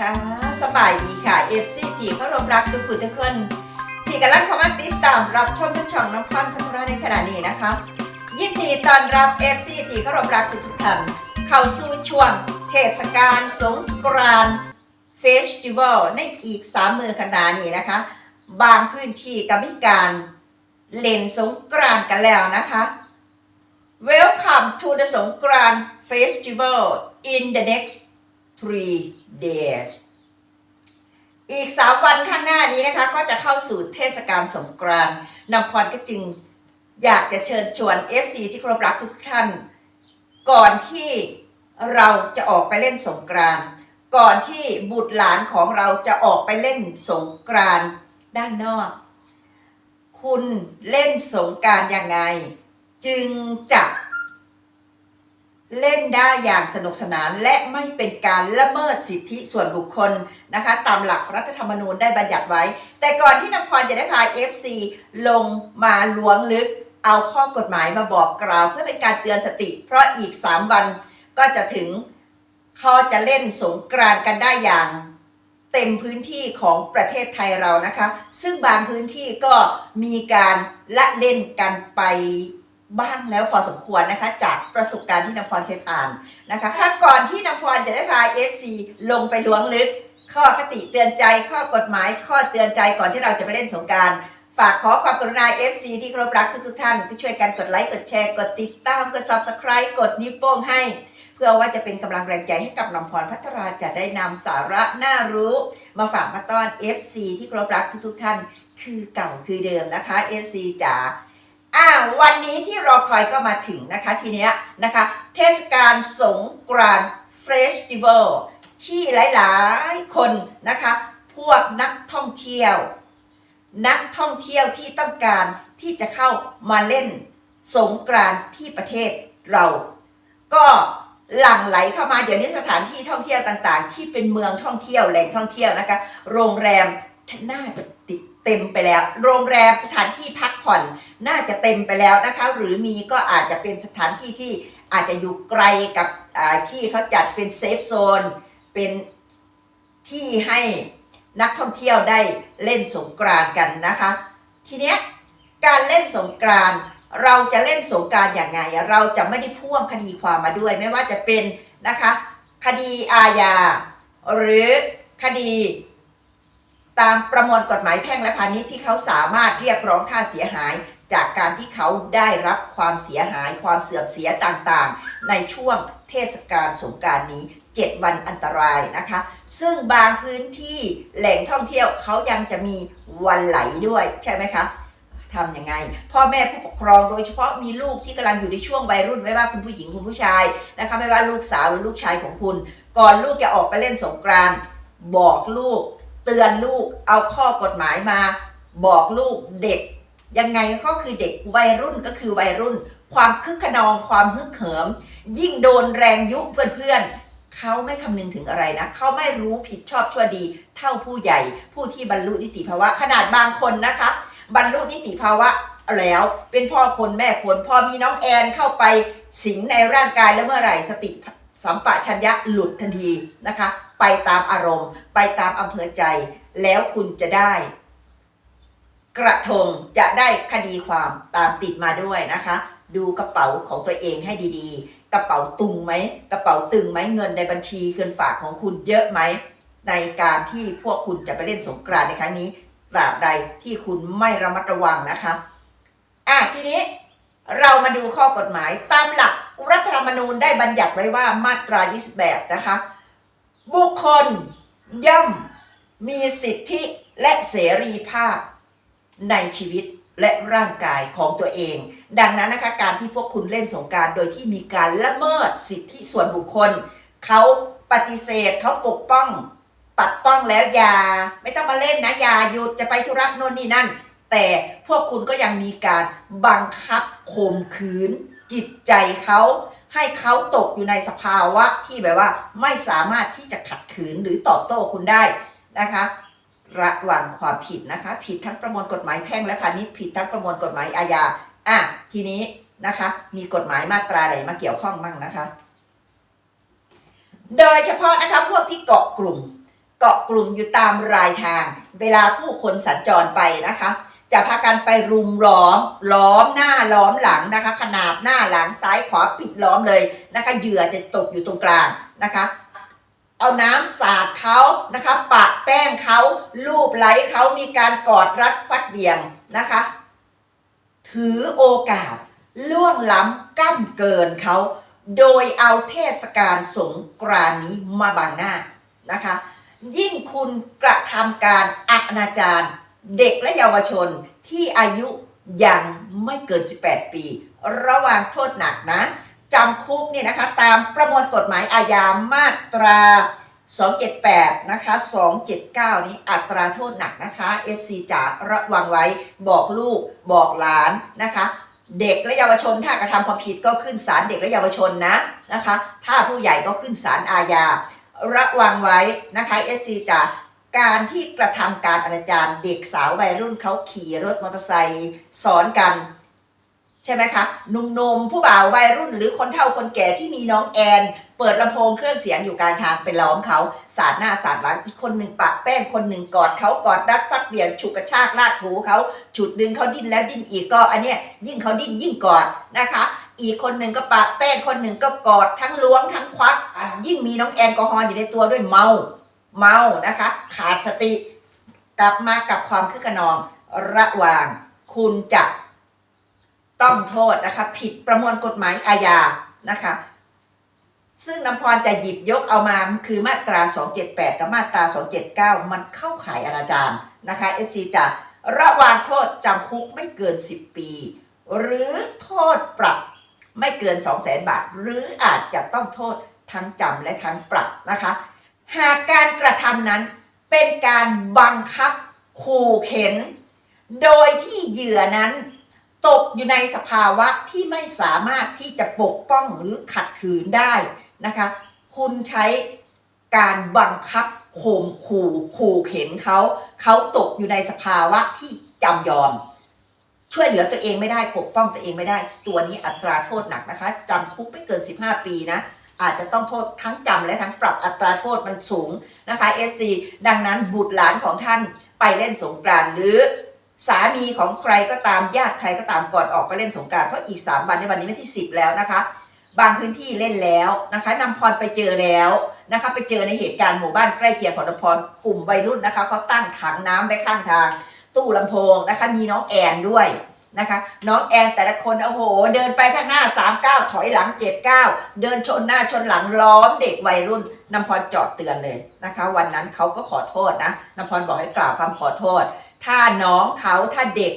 ค่ะสบายดีค่ะ FC ที่เขารบรักทุกผู้ทุกคน ที่กำลังเข้ามาติดตามรับชมทุกช่องน้ำพันพัฒนาในขณะนี้นะคะ ยินดีต้อนรับ FC ที่เขารบรักทุกทุกท่านเข้าสู่ช่วงเทศกาลสงกรานต์เฟสติวัลในอีก3มือขนานี้นะคะ บางพื้นที่ก็มีการเล่นสงกรานต์กันแล้วนะคะ Welcome to the สงกรานต์ Festival in the next three days อีก3วันข้างหน้านี้นะคะ ก็จะเข้าสู่เทศกาลสงกรานต์นำพรก็จึงอยากจะเชิญชวน FC ที่ครพรักทุกท่าน ก่อนที่เราจะออกไปเล่นสงกรานต์ก่อนที่บุตรหลานของเราจะออกไปเล่นสงกรานต์ด้านนอก คุณเล่นสงกรารยังไง จึงจะ เล่นได้อย่างสนุกสนานและไม่เป็นการละเมิดสิทธิส่วนบุคคลนะคะ ตามหลักรัฐธรรมนูญได้บัญญัติไว้ แต่ก่อนที่นพรจะได้พา FC ลงมาล้วงลึก เอาข้อกฎหมายมาบอกกล่าว เพื่อเป็นการเตือนสติ เพราะอีก 3 วันก็จะถึงเขาจะเล่นสงกรานกันได้อย่างเต็มพื้นที่ของประเทศไทยเรานะคะ ซึ่งบางพื้นที่ก็มีการละเล่นกันไป บ้างแล้วพอสมควรนะคะ จากประสบการณ์ที่นพรเคยผ่านนะคะถ้าก่อนที่นพรจะได้พา FC ลงไปล้วงลึก ข้อคติเตือนใจข้อกฎหมาย ข้อเตือนใจก่อนที่เราจะไปเล่นสงการฝากขอความกรุณา FC ที่เคารพรักทุกๆท่านก็ช่วยกันกดไลค์กดแชร์กดติดตามกด Subscribe กดนิ้วโป้งให้ เพื่อว่าจะเป็นกำลังแรงใจให้กับนำพรพัฒราจะได้นำสาระน่ารู้ มาฝากมาต้อน FC ที่เคารพรักทุกๆท่าน คือเก่าคือเดิมนะคะ FC จ๋า อ่าวันนี้ที่รอคอยก็มาถึงนะคะทีเนี้ยนะคะ เทศกาลสงกรานต์เฟสติวัลที่หลายๆคนนะคะ พวกนักท่องเที่ยว นักท่องเที่ยวที่ต้องการที่จะเข้ามาเล่นสงกรานต์ที่ประเทศเรา ก็หลั่งไหลเข้ามาเดี๋ยวนี้สถานที่ท่องเที่ยวต่างๆ ที่เป็นเมืองท่องเที่ยวแหล่งท่องเที่ยวนะคะ โรงแรมน่าจะติดเต็มไปแล้ว โรงแรมสถานที่พักผ่อน น่าจะเต็มไปแล้วนะคะ หรือมีก็อาจจะเป็นสถานที่ที่อาจจะอยู่ไกลกับที่เขาจัดเป็นเซฟโซน เป็นที่ให้นักท่องเที่ยวได้เล่นสงกรานกันนะคะ ทีเนี้ยการเล่นสงกรานเราจะเล่นสงกรานอย่างไง เราจะไม่ได้พ่วงคดีความมาด้วย ไม่ว่าจะเป็นนะคะคดีอาญาหรือคดีตามประมวลกฎหมายแพ่งและพาณิชย์ที่เขาสามารถเรียกร้องค่าเสียหาย จากการที่เขาได้รับความเสียหายความเสื่อมเสียต่างๆ ในช่วงเทศกาลสงการนี้ 7 วันอันตรายนะคะ ซึ่งบางพื้นที่แหล่งท่องเที่ยวเขายังจะมีวันไหลด้วยใช่ไหมคะทำยังไง พ่อแม่ผู้ปกครองโดยเฉพาะมีลูกที่กำลังอยู่ในช่วงวัยรุ่นไม่ว่าคุณผู้หญิงคุณผู้ชายนะคะไม่ว่าลูกสาวหรือลูกชายของคุณ ก่อนลูกจะออกไปเล่นสงกรานต์บอกลูก เตือนลูกเอาข้อกฎหมายมา บอกลูกเด็ก ยังไงก็คือเด็กวัยรุ่นก็คือวัยรุ่น ความคึกขนองความฮึกเหิม ยิ่งโดนแรงยุเพื่อนๆเขาไม่คำนึงถึงอะไรนะเขาไม่รู้ผิดชอบชั่วดี เท่าผู้ใหญ่ ผู้ที่บรรลุนิติภาวะ ขนาดบางคนนะคะบรรลุนิติภาวะแล้วเป็นพ่อคนแม่คนพอมีน้องแอนเข้าไปสิงในร่างกายแล้วเมื่อไหร่สติสัมปชัญญะหลุดทันทีนะคะ ไปตามอารมณ์ ไปตามอำเภอใจ แล้วคุณจะได้ กระทงจะได้คดีความตามติดมาด้วยนะคะ ดูกระเป๋าของตัวเองให้ดีๆ กระเป๋าตุงไหมกระเป๋าตึงไหมเงินในบัญชีเงินฝากของคุณเยอะไหมในการที่พวกคุณจะไปเล่นสงกรานในครั้งนี้ตราบใดที่คุณไม่ระมัดระวังนะคะอะทีนี้เรามาดูข้อกฎหมายตามหลักรัฐธรรมนูญได้บัญญัติไว้ว่ามาตรา28นะคะ บุคคลย่อมมีสิทธิและเสรีภาพ ในชีวิตและร่างกายของตัวเอง ดังนั้นนะคะการที่พวกคุณเล่นสงการโดยที่มีการละเมิดสิทธิส่วนบุคคล เขาปฏิเสธเขาปกป้องปัดป้องแล้วยา ไม่ต้องมาเล่นนะยาหยุดจะไปธุระโน่นนี่นั่น แต่พวกคุณก็ยังมีการบังคับข่มขืน จิตใจเขาให้เขาตกอยู่ในสภาวะที่แบบว่าไม่สามารถที่จะขัดขืนหรือตอบโต้คุณได้นะคะ ระวังความผิดนะคะ ผิดทั้งประมวลกฎหมายแพ่งและพาณิชย์ผิดทั้งประมวลกฎหมายอาญาอะทีนี้นะคะ มีกฎหมายมาตราไหนมาเกี่ยวข้องมั่งนะคะ โดยเฉพาะนะคะพวกที่เกาะกลุ่ม เกาะกลุ่มอยู่ตามรายทาง เวลาผู้คนสัญจรไปนะคะ จะพากันไปรุมล้อม ล้อมหน้าล้อมหลังนะคะ ขนาบหน้าหลังซ้ายขวาปิดล้อมเลยนะคะ เหยื่อจะตกอยู่ตรงกลางนะคะ เอาน้ำสาดเขานะคะ ปะแป้งเขาลูบไล้เขามีการกอดรัดฟัดเหวียงนะคะ ถือโอกาสล่วงล้ำก้ำเกินเขา โดยเอาเทศกาลสงกรานนี้มาบังหน้านะคะ ยิ่งคุณกระทำการอนาจารเด็กและเยาวชนที่อายุยังไม่เกิน 18 ปี ระว่างโทษหนักนะ จำคุกเนี่ยนะคะตามประมวลกฎหมายอาญามาตรา 278 นะคะ 279 นี้อัตราโทษหนักนะคะ FC จ๋าระวังไว้บอกลูกบอกหลานนะคะ เด็กและเยาวชนถ้ากระทำความผิดก็ขึ้นศาลเด็กและเยาวชนนะนะคะ ถ้าผู้ใหญ่ก็ขึ้นศาลอาญาระวังไว้นะคะ FC จ๋าการที่กระทำการอนาจารเด็กสาววัยรุ่นเขาขี่รถมอเตอร์ไซค์สอนกัน ใช่ไหมคะหนุ่มๆผู้บ่าววัยรุ่นหรือคนเฒ่าคนแก่ที่มีน้องแอน เปิดลำโพงเครื่องเสียงอยู่กลางทางไปล้อมเขาสาดหน้าสาดหลังอีกคนหนึ่งปะแป้งคนหนึ่งกอดเขากอดรัดฟัดเหวี่ยงฉุกกระชากลากถูเขาฉุดดึงเขาดิ้นแล้วดิ้นอีกก็อันเนี้ยยิ่งเขาดิ้นยิ่งกอดนะคะ อีกคนหนึ่งก็ปะแป้งคนหนึ่งก็กอดทั้งล้วงทั้งควักยิ่งมีน้องแอลกอฮอล์อยู่ในตัวด้วยเมาเมานะคะ ขาดสติ กลับมากับความคึกขนองระหว่างคุณจะ ต้องโทษนะคะ ผิดประมวลกฎหมายอาญานะคะ ซึ่งน้ำพรจะหยิบยกเอามาคือมาตรา 278 กับมาตรา 279 มันเข้าข่ายอนาจารนะคะ SC จะระวางโทษจำคุกไม่เกิน 10 ปี หรือโทษปรับไม่เกิน 200,000 บาท หรืออาจจะต้องโทษทั้งจำและทั้งปรับนะคะ หากการกระทำนั้นเป็นการบังคับขู่เข็น โดยที่เหยื่อนั้น ตกอยู่ในสภาวะที่ไม่สามารถที่จะปกป้องหรือขัดขืนได้นะคะ คุณใช้การบังคับข่มขู่ขู่เข็นเขา เขาตกอยู่ในสภาวะที่จำยอม ช่วยเหลือตัวเองไม่ได้ปกป้องตัวเองไม่ได้ ตัวนี้อัตราโทษหนักนะคะจำคุกไม่เกิน 15 ปีนะอาจจะต้องโทษทั้งจำและทั้งปรับอัตราโทษมันสูงนะคะ FC ดังนั้นบุตรหลานของท่านไปเล่นสงกรานต์หรือ สามีของใครก็ตามญาติใครก็ตามก่อนออกไปเล่นสงกรานต์เพราะอีก 3 วันในวันนี้วันที่ 10 แล้วนะคะ บางพื้นที่เล่นแล้วนะคะนำพรไปเจอแล้วนะคะไปเจอในเหตุการณ์หมู่บ้านใกล้เคียงของนำพรกลุ่มวัยรุ่นนะคะเขาตั้งถังน้ำไว้ข้างทาง ตู้ลำโพงนะคะมีน้องแอนด้วยนะคะน้องแอนแต่ละคนโอ้โห เดินไปข้างหน้า 3 9 ถอยหลัง 7 9 เดินชนหน้าชนหลังล้อมเด็กวัยรุ่นนำพรจอดเตือนเลยนะคะ วันนั้นเขาก็ขอโทษนะนำพรบอกให้กล่าวคำขอโทษ ถ้าน้องเขาถ้าเด็ก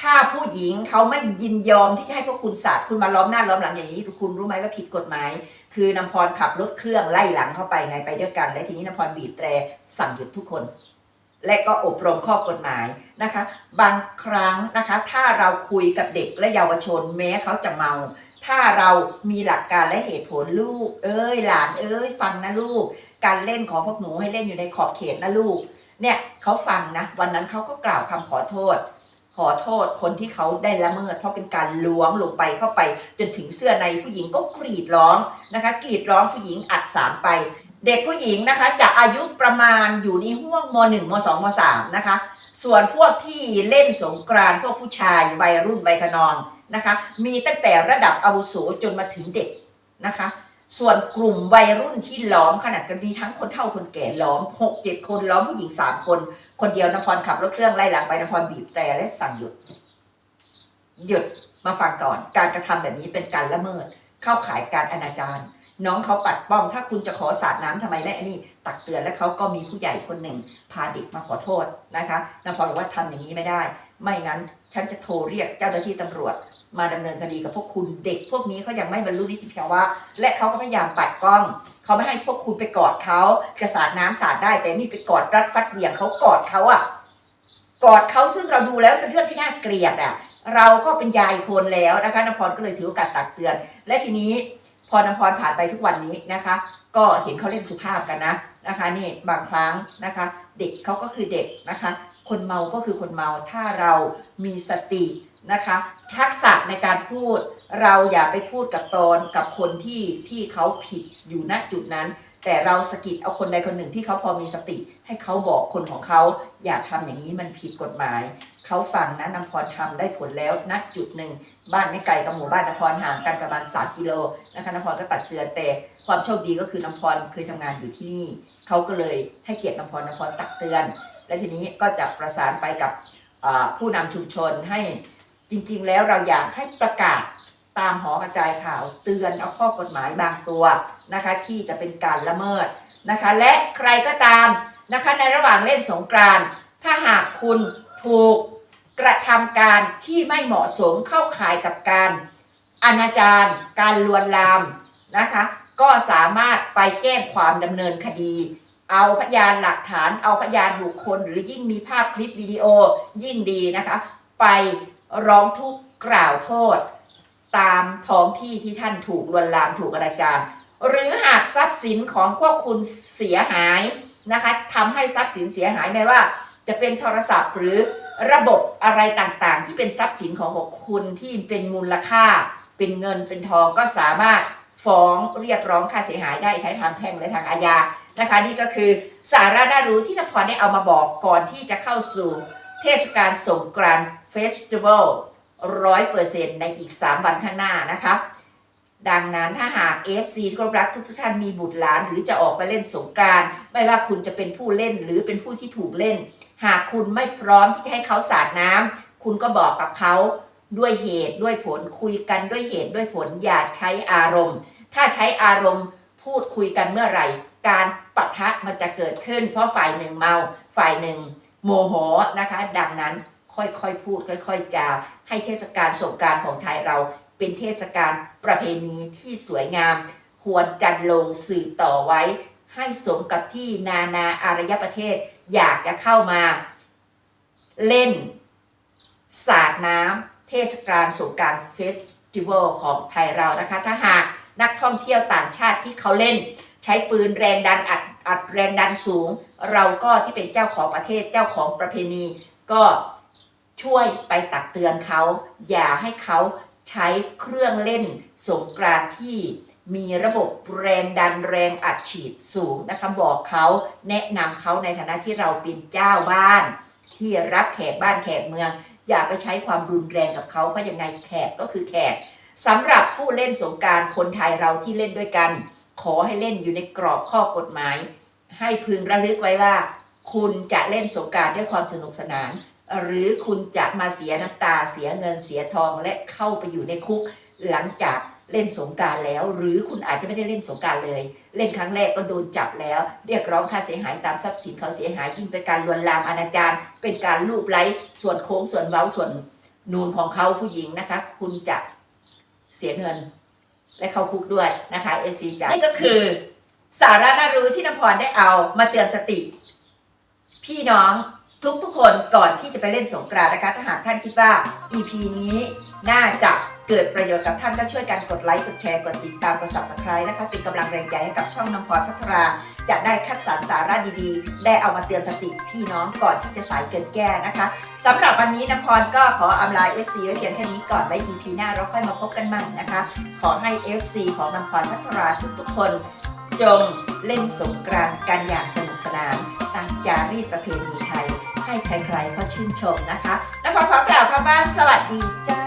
ถ้าผู้หญิงเขาไม่ยินยอมที่จะให้พวกคุณสาดคุณมาล้อมหน้าล้อมหลังอย่างนี้คุณรู้ไหมว่าผิดกฎหมาย คือนำพรขับรถเครื่องไล่หลังเข้าไปไงไปด้วยกัน และทีนี้นำพรบีบแตรสั่งหยุดทุกคน และก็อบรมข้อกฎหมายนะคะ บางครั้งนะคะ ถ้าเราคุยกับเด็กและเยาวชน แม้เขาจะเมาถ้าเรามีหลักการและเหตุผลลูก เอ้ยหลานเอ้ยฟังนะลูก การเล่นของพวกหนูให้เล่นอยู่ในขอบเขตนะลูก เนี่ยเขาฟังนะวันนั้นเขาก็กล่าวคำขอโทษ ขอโทษคนที่เขาได้ละเมิด เพราะเป็นการล้วงลงไปเข้าไป จนถึงเสื้อในผู้หญิงก็กรีดร้องนะคะ กรีดร้องผู้หญิงอัดสามไป เด็กผู้หญิงนะคะจะอายุประมาณอยู่ในห่วงม .1 ม .2 ม .3 นะคะ ส่วนพวกที่เล่นสงกรานต์พวกผู้ชายวัยรุ่นวัยขนองนะคะ มีตั้งแต่ระดับอาวุโสจนมาถึงเด็กนะคะ ส่วนกลุ่มวัยรุ่นที่ล้อมขนาดกันมีทั้งคนเฒ่าคนแก่ล้อมหกเจ็ดคนล้อมผู้หญิงสามคน คนเดียวนพรขับรถเครื่องไล่หลังไปนพรบีบแตรและสั่งหยุด หยุดมาฟังก่อน การกระทำแบบนี้เป็นการละเมิด เข้าข่ายการอนาจารน้องเขาปัดป้อง ถ้าคุณจะขอสาดน้ำทำไมไม่อันนี้ตักเตือนและเขาก็มีผู้ใหญ่คนหนึ่ง พาเด็กมาขอโทษนะคะนพรบอกว่าทำอย่างนี้ไม่ได้ ไม่งั้น ฉันจะโทรเรียกเจ้าหน้าที่ตำรวจ มาดำเนินคดีกับพวกคุณเด็ก พวกนี้เขายังไม่บรรลุนิติภาวะ และเขาก็พยายามปัดป้อง เขาไม่ให้พวกคุณไปกอดเขาจะสาดน้ำสาดได้ แต่นี่ไปกอดรัดฟัดเหวี่ยงเขากอดเขาอะกอดเขาซึ่งเราดูแล้วเป็นเรื่องที่น่าเกลียดอะเราก็เป็นยายคนแล้วนะคะนพรก็เลยถือโอกาสตักเตือน และทีนี้พอนพรผ่านไปทุกวันนี้นะคะ ก็เห็นเขาเล่นสุภาพกันนะนะคะ นี่บางครั้งนะคะ เด็กเขาก็คือเด็กนะคะ คนเมาก็คือคนเมาถ้าเรามีสตินะคะ ทักษะในการพูดเราอย่าไปพูดกับตอนกับคนที่ที่เขาผิดอยู่ณจุดนั้น แต่เราสะกิดเอาคนใดคนหนึ่งที่เขาพอมีสติ ให้เขาบอกคนของเขา อย่าทำอย่างนี้มันผิดกฎหมาย เขาฟังนะนำพรทำได้ผลแล้วณจุดหนึ่ง บ้านไม่ไกลกับหมู่บ้านนพรห่างกันประมาณ3กิโลนะคะนพรก็ตัดเตือนแต่ความโชคดีก็คือนพรเคยทำงานอยู่ที่นี่เขาก็เลยให้เกียรตินพรนพรตักเตือน และทีนี้ก็จะประสานไปกับผู้นำชุมชนให้จริงๆ แล้วเราอยากให้ประกาศตามหอกระจายข่าวเตือนเอาข้อกฎหมายบางตัวนะคะที่จะเป็นการละเมิดนะคะและใครก็ตามนะคะในระหว่างเล่นสงกรานถ้าหากคุณถูกกระทำการที่ไม่เหมาะสมเข้าข่ายกับการอนาจารการลวนลามนะคะก็สามารถไปแจ้งความดำเนินคดี เอาพยานหลักฐานเอาพยานบุคคล หรือยิ่งมีภาพคลิปวิดีโอยิ่งดีนะคะ ไปร้องทุกข์กล่าวโทษ ตามท้องที่ที่ท่านถูกลวนลามถูกอนาจารหรือหากทรัพย์สินของพวกคุณเสียหายนะคะทำให้ทรัพย์สินเสียหายไม่ว่า จะเป็นโทรศัพท์หรือระบบอะไรต่างๆ ที่เป็นทรัพย์สินของคุณที่เป็นมูลค่า เป็นเงินเป็นทองก็สามารถ ฟ้องเรียกร้องค่าเสียหายได้ทั้งทางแพ่งและทางอาญานะคะนี่ก็คือสาระน่ารู้ที่นพรได้เอามาบอกก่อนที่จะเข้าสู่เทศกาลสงกรานต์เฟสติวัลร้อยเปอร์เซ็นต์ในอีก 3 วันข้างหน้านะคะดังนั้นถ้าหาก FC ที่รรักทุกท่านมีบุตรหลาน หรือจะออกไปเล่นสงกรานต์ไม่ว่าคุณจะเป็นผู้เล่นหรือเป็นผู้ที่ถูกเล่น หากคุณไม่พร้อมที่จะให้เขาสาดน้ำคุณก็บอกกับเขาด้วยเหตุด้วยผลคุยกันด้วยเหตุด้วยผลอย่าใช้อารมณ์ ถ้าใช้อารมณ์พูดคุยกันเมื่อไหร่ การปะทะมันจะเกิดขึ้น เพราะฝ่ายหนึ่งเมา ฝ่ายหนึ่ง โมโหนะคะ ดังนั้นค่อยๆพูด ค่อย ๆจาให้เทศกาลสงการของไทยเราเป็นเทศกาลประเพณีที่สวยงาม ควรจัดลงสื่อต่อไว้ ให้สมกับที่นานาอารยประเทศอยากจะเข้ามา เล่น สาดน้ำเทศกาลสงการเฟสติวัลของไทยเรานะคะ ถ้าหาก นักท่องเที่ยวต่างชาติที่เขาเล่น ใช้ปืนแรงดันอัดอัดแรงดันสูง เราก็ที่เป็นเจ้าของประเทศเจ้าของประเพณี ก็ช่วยไปตักเตือนเขา อย่าให้เขาใช้เครื่องเล่นสงกรานที่มีระบบแรงดันแรงอัดฉีดสูงนะคะบอกเขาแนะนำเขาในฐานะที่เราเป็นเจ้าบ้าน ที่รับแขกบ้านแขกเมือง อย่าไปใช้ความรุนแรงกับเขาเพราะยังไงแขกก็คือแขก สำหรับผู้เล่นสงการคนไทยเราที่เล่นด้วยกัน ขอให้เล่นอยู่ในกรอบข้อกฎหมาย ให้พึงระลึกไว้ว่า คุณจะเล่นสงการด้วยความสนุกสนาน หรือคุณจะมาเสียน้ำตาเสียเงินเสียทองและเข้าไปอยู่ในคุก หลังจากเล่นสงการแล้ว หรือคุณอาจจะไม่ได้เล่นสงการเลย เล่นครั้งแรกก็โดนจับแล้ว เรียกร้องค่าเสียหายตามทรัพย์สินเขาเสียหายยิ่งเป็นการลวนลามอนาจารเป็นการลูบไล้ส่วนโค้งส่วนเว้าส่วนนูนของเขาผู้หญิงนะคะ คุณจะ เสียเงิน และเข้าคุกด้วยนะคะเอซีจ๋านี่ก็คือสาระน่ารู้ที่น้ำพรได้เอามาเตือนสติ พี่น้องทุกๆคนก่อนที่จะไปเล่นสงกรานต์นะคะ ถ้าหากท่านคิดว่า EP นี้น่าจะเกิดประโยชน์กับท่านก็ช่วยกันกดไลค์ กดแชร์ กดติดตาม กด subscribe นะคะ เป็นกำลังแรงใจให้กับช่องน้ำพรพัฒนา จะได้คัดสรรสาระดีๆ ได้เอามาเตือนสติพี่น้องก่อนที่จะสายเกินแก้นะคะสำหรับวันนี้น้ำพรก็ขออำลา FC ไว้เพียงแค่นี้ก่อนไว้ EP หน้าเราค่อยมาพบกันใหม่นะคะ ขอให้ FC ของน้ำพรพัฒนาทุกๆคน จงเล่นสงกรานต์กันอย่างสนุกสนานตามจารีตประเพณีไทย ให้ใครๆเขาชื่นชมนะคะแล้วพอขอกล่าวคำว่าสวัสดีจ้า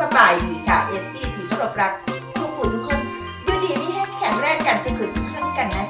สบายดีค่ะ FC ที่เคารพรักทุกผู้ทุกคนยูดีมีให้แข็งแรงกันสิคือสิ่งกันนะ